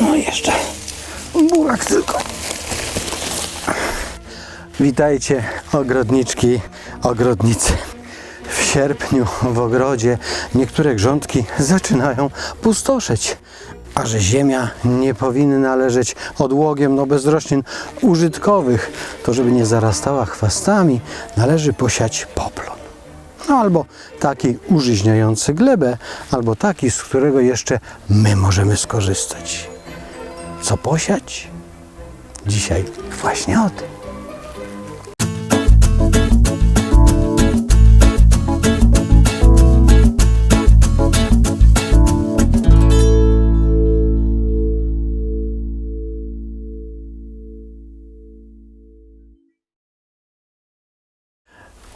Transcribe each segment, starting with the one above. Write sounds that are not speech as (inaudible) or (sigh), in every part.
No jeszcze burak tylko. Witajcie ogrodniczki, ogrodnicy. W sierpniu w ogrodzie niektóre grządki zaczynają pustoszeć, a że ziemia nie powinna leżeć odłogiem no bez roślin użytkowych, to żeby nie zarastała chwastami, należy posiać poplon. No albo taki użyźniający glebę, albo taki, z którego jeszcze my możemy skorzystać. Co posiać? Dzisiaj właśnie o tym.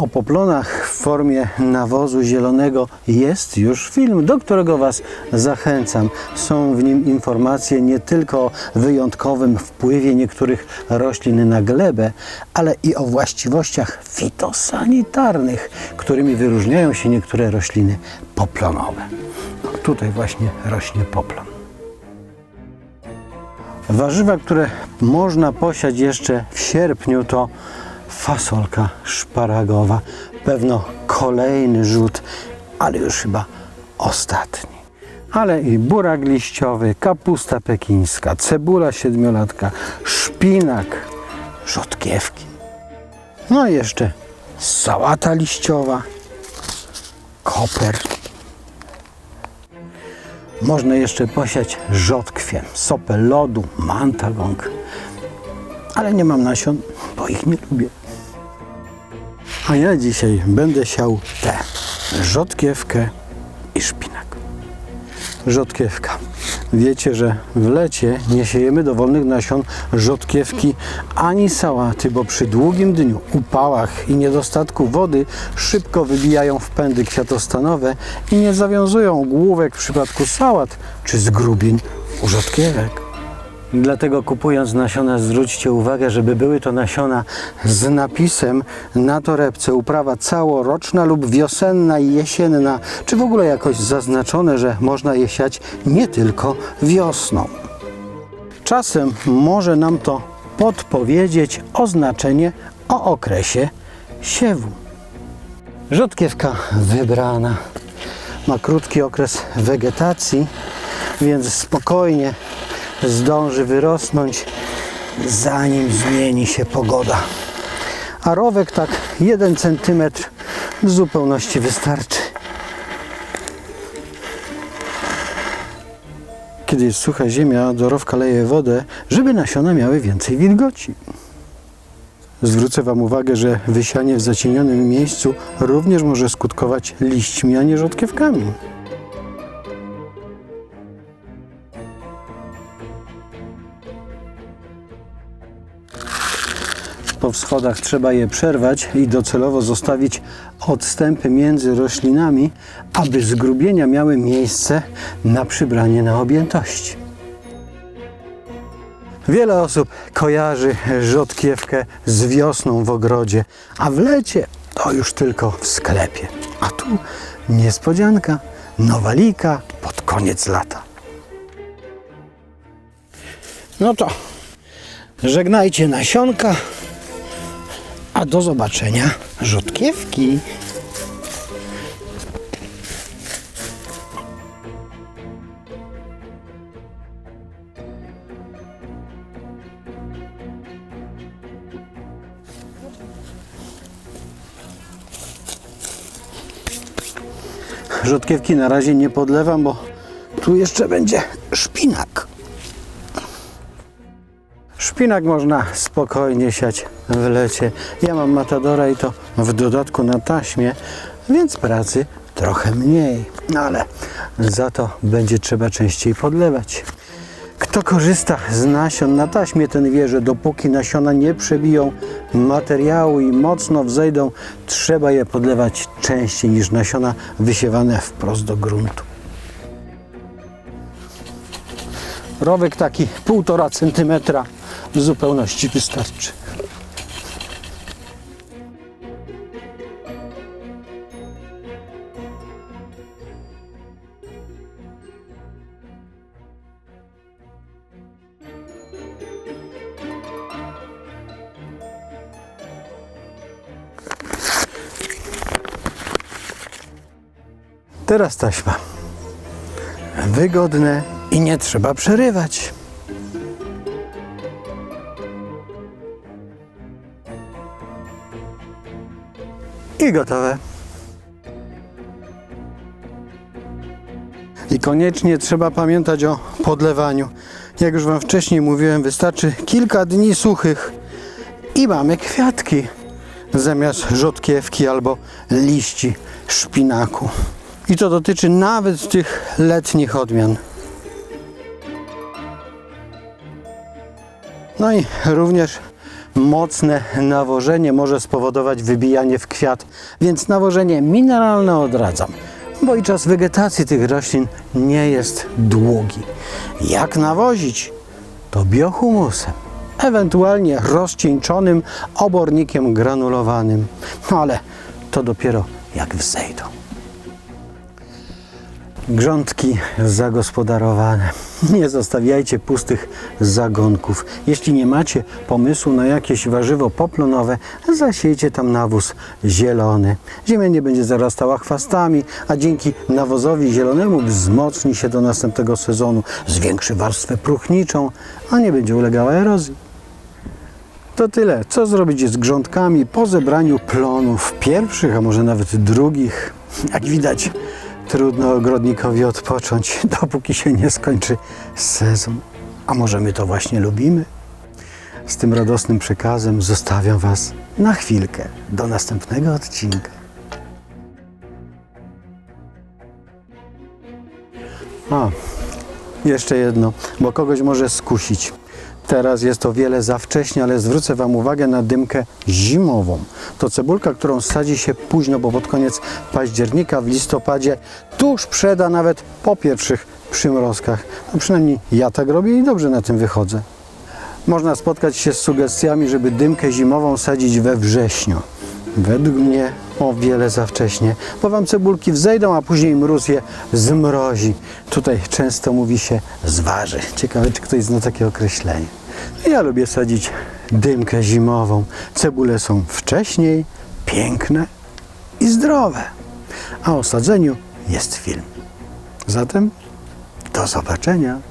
O poplonach w formie nawozu zielonego jest już film, do którego Was zachęcam. Są w nim informacje nie tylko o wyjątkowym wpływie niektórych roślin na glebę, ale i o właściwościach fitosanitarnych, którymi wyróżniają się niektóre rośliny poplonowe. No, tutaj właśnie rośnie poplon. Warzywa, które można posiać jeszcze w sierpniu to fasolka szparagowa. Pewno kolejny rzut, ale już chyba ostatni. Ale i burak liściowy, kapusta pekińska, cebula siedmiolatka, szpinak, rzodkiewki. No i jeszcze sałata liściowa, koper. Można jeszcze posiać rzodkwiem, sopę lodu, mantagong. Ale nie mam nasion, bo ich nie lubię. A ja dzisiaj będę siał tę rzodkiewkę i szpinak. Rzodkiewka. Wiecie, że w lecie nie siejemy dowolnych nasion rzodkiewki ani sałaty, bo przy długim dniu, upałach i niedostatku wody szybko wybijają wpędy kwiatostanowe i nie zawiązują główek w przypadku sałat czy zgrubień u rzodkiewek. Dlatego kupując nasiona zwróćcie uwagę, żeby były to nasiona z napisem na torebce uprawa całoroczna lub wiosenna i jesienna, czy w ogóle jakoś zaznaczone, że można je siać nie tylko wiosną. Czasem może nam to podpowiedzieć oznaczenie o okresie siewu. Rzodkiewka wybrana ma krótki okres wegetacji, więc spokojnie zdąży wyrosnąć, zanim zmieni się pogoda. A rowek tak 1 cm w zupełności wystarczy. Kiedy jest sucha ziemia, do rowka leje wodę, żeby nasiona miały więcej wilgoci. Zwrócę Wam uwagę, że wysianie w zacienionym miejscu również może skutkować liśćmi, a nie rzodkiewkami. Po wschodach trzeba je przerwać i docelowo zostawić odstępy między roślinami, aby zgrubienia miały miejsce na przybranie na objętości. Wiele osób kojarzy rzodkiewkę z wiosną w ogrodzie, a w lecie to już tylko w sklepie. A tu niespodzianka, nowalika pod koniec lata. No to żegnajcie nasionka. A do zobaczenia rzodkiewki. Rzodkiewki na razie nie podlewam, bo tu jeszcze będzie szpinak. Szpinak można spokojnie siać w lecie. Ja mam matadora i to w dodatku na taśmie, więc pracy trochę mniej. No ale za to będzie trzeba częściej podlewać. Kto korzysta z nasion na taśmie, ten wie, że dopóki nasiona nie przebiją materiału i mocno wzejdą, trzeba je podlewać częściej niż nasiona wysiewane wprost do gruntu. Rowek taki 1,5 centymetra w zupełności wystarczy. Teraz taśma. Wygodne i nie trzeba przerywać. I gotowe. I koniecznie trzeba pamiętać o podlewaniu. Jak już Wam wcześniej mówiłem, wystarczy kilka dni suchych i mamy kwiatki zamiast rzodkiewki albo liści szpinaku. I to dotyczy nawet tych letnich odmian. No i również mocne nawożenie może spowodować wybijanie w kwiat, więc nawożenie mineralne odradzam, bo i czas wegetacji tych roślin nie jest długi. Jak nawozić? To biohumusem, ewentualnie rozcieńczonym obornikiem granulowanym, no ale to dopiero jak wzejdą. Grządki zagospodarowane. (laughs) Nie zostawiajcie pustych zagonków. Jeśli nie macie pomysłu na jakieś warzywo poplonowe, zasiejcie tam nawóz zielony. Ziemia nie będzie zarastała chwastami, a dzięki nawozowi zielonemu wzmocni się do następnego sezonu, zwiększy warstwę próchniczą, a nie będzie ulegała erozji. To tyle. Co zrobić z grządkami po zebraniu plonów pierwszych, a może nawet drugich? (laughs) Jak widać, trudno ogrodnikowi odpocząć, (laughs) dopóki się nie skończy sezon. A może my to właśnie lubimy? Z tym radosnym przekazem zostawiam Was na chwilkę do następnego odcinka. A, jeszcze jedno, bo kogoś może skusić. Teraz jest to wiele za wcześnie, ale zwrócę Wam uwagę na dymkę zimową. To cebulka, którą sadzi się późno, bo pod koniec października, w listopadzie, tuż przed, a nawet po pierwszych przymrozkach. No przynajmniej ja tak robię i dobrze na tym wychodzę. Można spotkać się z sugestiami, żeby dymkę zimową sadzić we wrześniu. Według mnie o wiele za wcześnie, bo wam cebulki wzejdą, a później mróz je zmrozi. Tutaj często mówi się zważy. Ciekawe, czy ktoś zna takie określenie. Ja lubię sadzić dymkę zimową. Cebule są wcześniej, piękne i zdrowe. A o sadzeniu jest film. Zatem do zobaczenia.